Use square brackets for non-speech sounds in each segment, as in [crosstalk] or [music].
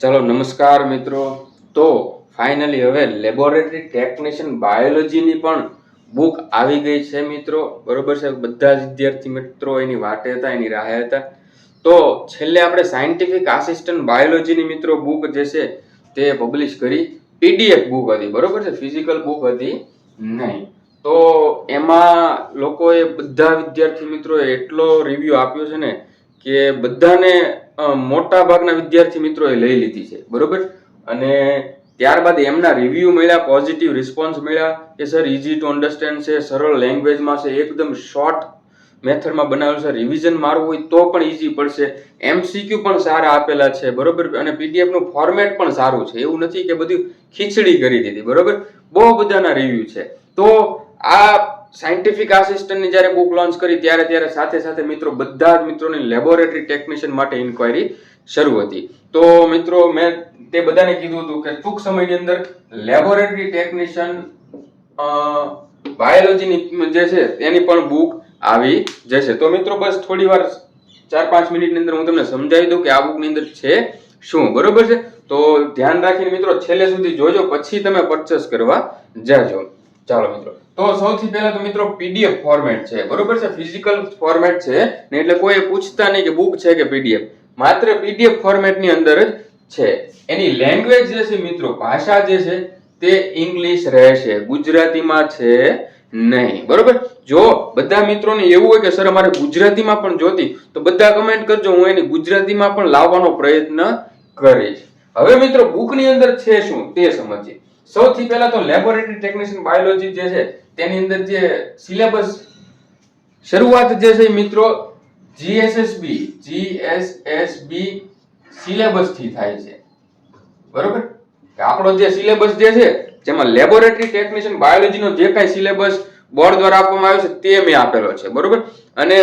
ચલો, નમસ્કાર મિત્રો. તો ફાઇનલી હવે લેબોરેટરી ટેકનિશિયન બાયોલોજીની પણ બુક આવી ગઈ છે મિત્રો. બરોબર છે? બધા જ વિદ્યાર્થી મિત્રો એની વાટે હતા, એની રાહે હતા. તો છેલ્લે આપણે સાયન્ટિફિક આસિસ્ટન્ટ બાયોલોજીની મિત્રો બુક જે છે તે પબ્લિશ કરી. પીડીએફ બુક હતી, બરોબર છે? ફિઝિકલ બુક હતી નહીં. તો એમાં લોકોએ બધા વિદ્યાર્થી મિત્રોએ એટલો રિવ્યુ આપ્યો છે ને કે બધાને મોટા ભાગના વિદ્યાર્થી મિત્રોએ લઈ લીધી છે, બરોબર? અને ત્યારબાદ એમના રિવ્યુ મળ્યા પોઝિટિવ રિસ્પોન્સ મળ્યા કે સર ઇઝી ટુ અન્ડરસ્ટેન્ડ છે, સરળ લેંગ્વેજમાં છે, એકદમ શોર્ટ મેથડમાં બનાવેલું છે રિવિઝન મારવું હોય તો પણ ઇઝી પડશે. એમસીક્યુ પણ સારા આપેલા છે, બરોબર? અને પીડીએફનું ફોર્મેટ પણ સારું છે, એવું નથી કે બધું ખીચડી કરી દીધી, બરોબર? બહુ બધાના રિવ્યૂ છે. તો આ સાયન્ટિફિક આસિસ્ટન્ટની જ્યારે બુક લોન્ચ કરી, ત્યારે ત્યારે સાથે સાથે મિત્રો બધા જ મિત્રોની લેબોરેટરી ટેકનિશિયન માટે ઇન્ક્વાયરી શરૂ હતી. તો મિત્રો, મેં તે બધાને કીધું હતું કે ટૂંક સમયની અંદર લેબોરેટરી ટેકનિશિયન બાયોલોજીની જે છે તેની પણ બુક આવી જશે. તો મિત્રો, બસ થોડી વાર ચાર પાંચ મિનિટની અંદર હું તમને સમજાવી દઉં કે આ બુકની અંદર છે શું, બરોબર છે? તો ધ્યાન રાખીને મિત્રો, છેલ્લે સુધી જોજો, પછી તમે પરચેસ કરવા જાજો. ચાલો મિત્રો. તો સૌથી પહેલા તો મિત્રો પીડીએફ ફોર્મેટ છે. બરોબર છે? ફિઝિકલ ફોર્મેટ છે. ને એટલે કોઈ પૂછતા નહીં કે બુક છે કે પીડીએફ. માત્ર પીડીએફ ફોર્મેટની અંદર જ છે. એની લેંગ્વેજ જે છે મિત્રો, ભાષા જે છે, તે ઇંગ્લિશ રહેશે. ગુજરાતીમાં છે નહીં. બરોબર? જો બધા મિત્રોને એવું હોય કે સર, અમારે ગુજરાતીમાં પણ જોતી તો બધા કમેન્ટ કરજો. હું એની ગુજરાતીમાં પણ લાવવાનો પ્રયત્ન કરીશ. હવે મિત્રો બુકની અંદર છે શું? તે સમજીએ. સૌથી પહેલા તો લેબોરેટરી ટેકનિશિયન બાયોલોજી જે છે, તેની અંદર જે સિલેબસ શરૂઆત જે છે મિત્રો જીએસએસબી જીએસએસબી સિલેબસથી થાય છે. બરોબર? આપણો જે સિલેબસ જે છે, જેમાં લેબોરેટરી ટેકનિશિયન બાયોલોજીનો જે કાંઈ સિલેબસ બોર્ડ દ્વારા આપવામાં આવ્યો છે, તે મેં આપેલો છે. બરોબર? અને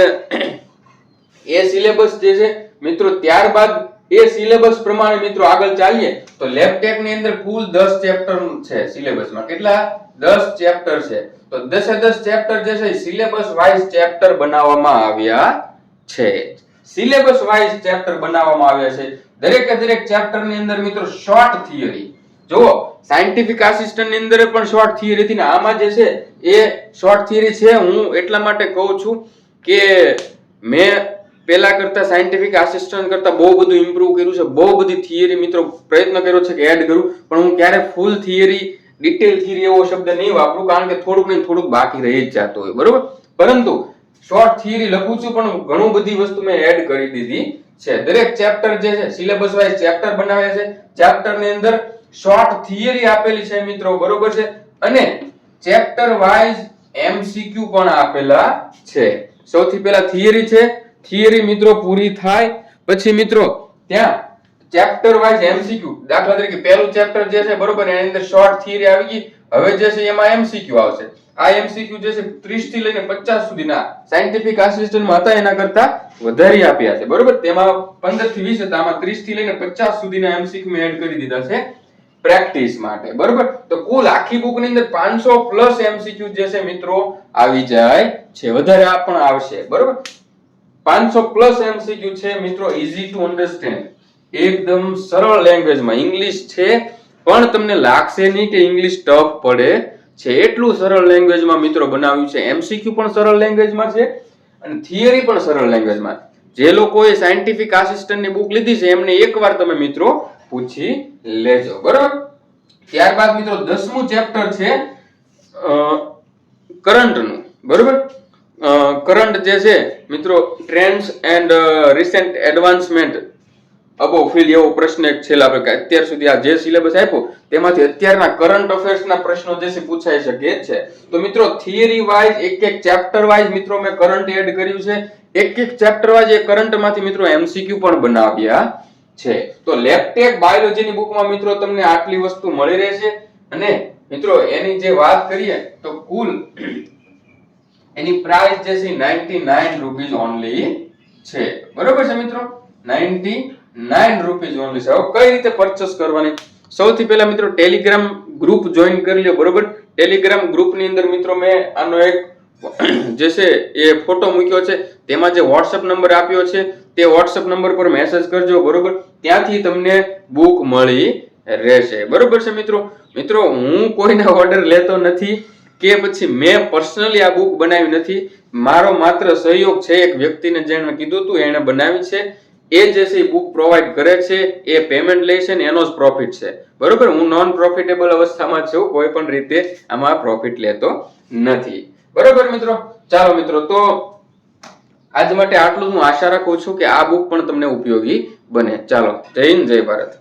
એ સિલેબસ જે છે, મિત્રો, ત્યારબાદ એ સિલેબસ પ્રમાણે મિત્રો આગળ ચાલીએ, તો લેબટેકની અંદર કુલ 10 ચેપ્ટર છે સિલેબસમાં કેટલા? 10 ચેપ્ટર છે. તો 10 એ 10 ચેપ્ટર જે છે સિલેબસ વાઇઝ ચેપ્ટર બનાવવામાં આવ્યા છે. સિલેબસ વાઇઝ ચેપ્ટર બનાવવામાં આવ્યા છે. દરેકે દરેક ચેપ્ટરની અંદર મિત્રો શોર્ટ થિયરી જુઓ સાયન્ટિફિક આસિસ્ટન્ટની અંદર પણ શોર્ટ થિયરી હતી ને આમાં જે છે એ શોર્ટ થિયરી છે. હું એટલા માટે કહું છું કે મેં પેલા કરતા સાયન્ટિફિક આસિસ્ટન્ટ કરતા બહુ બધું ઇમ્પ્રુવ કર્યું છે. બહુ બધી થિયરી મિત્રો પ્રયત્ન કર્યો છે કે એડ કરું. પણ હું ક્યારે ફૂલ થિયરી ડિટેલ થિયરી એવો શબ્દ નહીં વાપરું, કારણ કે થોડુંક ને થોડુંક બાકી રહી જ જતો હોય. બરોબર? પરંતુ શોર્ટ થિયરી લખું છું, પણ ઘણું બધી વસ્તુ મેં એડ કરી દીધી છે. દરેક ચેપ્ટર જે છે સિલેબસ વાઇઝ ચેપ્ટર બનાવે છે. ચેપ્ટરની અંદર શોર્ટ થિયરી આપેલી છે મિત્રો, બરોબર છે? અને ચેપ્ટર વાઇઝ એમસીક્યુ પણ આપેલા છે. સૌથી પહેલા થિયરી છે થિયરી મિત્રો પૂરી થાય. પછી મિત્રો, ત્યાં ચેપ્ટર વાઇઝ એમસીક્યુ દાખલા તરીકે પહેલું ચેપ્ટર જે છે, બરોબર, એની અંદર શોર્ટ થિયરી આવી ગઈ. હવે જે છે, એમાં એમસીક્યુ આવશે. આ એમસીક્યુ જે છે 30 થી લઈને 50 સુધીના સાયન્ટિફિક આસિસ્ટન્ટમાં હતા, એના કરતા વધારે આપ્યા છે. બરોબર? તેમાં 15 થી 20 હતા, આમાં 30 થી લઈને 50 સુધીના એમસીક્યુ મેં એડ કરી દીધા છે પ્રેક્ટિસ માટે. બરોબર? તો કુલ આખી બુકની અંદર 500 પ્લસ એમસીક્યુ જે છે, મિત્રો, આવી જાય છે. વધારે આ પણ આવશે. બરોબર? 500 પ્લસ એમસીક્યુ છે, મિત્રો ઈઝી ટુ અન્ડરસ્ટેન્ડ એકદમ સરળ લેંગ્વેજમાં ઇંગ્લિશ છે, પણ તમને લાગશે નહીં કે ઇંગ્લિશ ટફ પડે છે. એટલું સરળ લેંગ્વેજમાં મિત્રો બનાવ્યું છે. એમસીક્યુ પણ સરળ લેંગ્વેજમાં છે અને થિયરી પણ સરળ લેંગ્વેજમાં જે લોકોએ સાયન્ટિફિક આસિસ્ટન્ટની બુક લીધી છે, એમને એકવાર તમે મિત્રો પૂછી લેજો. બરાબર? ત્યારબાદ મિત્રો દસમું ચેપ્ટર છે કરંટનું બરોબર? કરંટ જે છે મિત્રો ટ્રેન્ડ્સ એન્ડ રિસેન્ટ એડવાન્સમેન્ટ અબો ફિલ એવો પ્રશ્ન એક છેલ્લા આપણે અત્યાર સુધી આ જે સિલેબસ આપ્યો, તેમાંથી અત્યારના કરંટ અફેર્સના પ્રશ્નો જે છે પૂછાઈ શકે છે. તો મિત્રો થિયરી વાઇઝ એક એક ચેપ્ટર વાઇઝ મિત્રો મેં કરંટ એડ કર્યું છે. એક એક ચેપ્ટર વાઇઝ એ કરંટમાંથી મિત્રો એમસીક્યુ પણ બનાવ્યા છે. તો લેપટેક બાયોલોજીની બુકમાં મિત્રો તમને આટલી વસ્તુ મળી રહેશે. અને મિત્રો, એની જે વાત કરીએ, તો કુલ એની પ્રાઇસ જે છે 99 રૂપીઝ ઓનલી છે. બરોબર છે મિત્રો? 99 રૂપીઝ ઓનલી છે. હવે કઈ રીતે પરચેસ કરવાની? સૌથી પહેલા મિત્રો ટેલિગ્રામ ગ્રુપ જોઈન કરી લ્યો બરોબર? ટેલિગ્રામ ગ્રુપની અંદર મિત્રો મેં આનો એક [clears throat] જે છે એ ફોટો મૂક્યો છે. તેમાં જે વોટ્સઅપ નંબર આપ્યો છે, તે વોટ્સઅપ નંબર પર મેસેજ કરજો, બરોબર? ત્યાંથી તમને બુક મળી રહેશે. બરોબર છે મિત્રો? મિત્રો, હું કોઈના ઓર્ડર લેતો નથી. કે પછી મેં પર્સનલી આ બુક બનાવી નથી. મારો માત્ર સહયોગ છે એક વ્યક્તિને જેણે કીધું હતું એણે બનાવી છે. એ જે છે બુક પ્રોવાઈડ કરે છે, એ પેમેન્ટ લે છે ને એનો જ પ્રોફિટ છે. બરોબર? હું નોન પ્રોફિટેબલ અવસ્થામાં છું, કોઈ પણ રીતે આમાં પ્રોફિટ લેતો નથી. બરોબર મિત્રો? ચાલો મિત્રો, તો આજ માટે આટલું હું આશા રાખું છું કે આ બુક પણ તમને ઉપયોગી બને. ચાલો, જય હિન્દ, જય ભારત.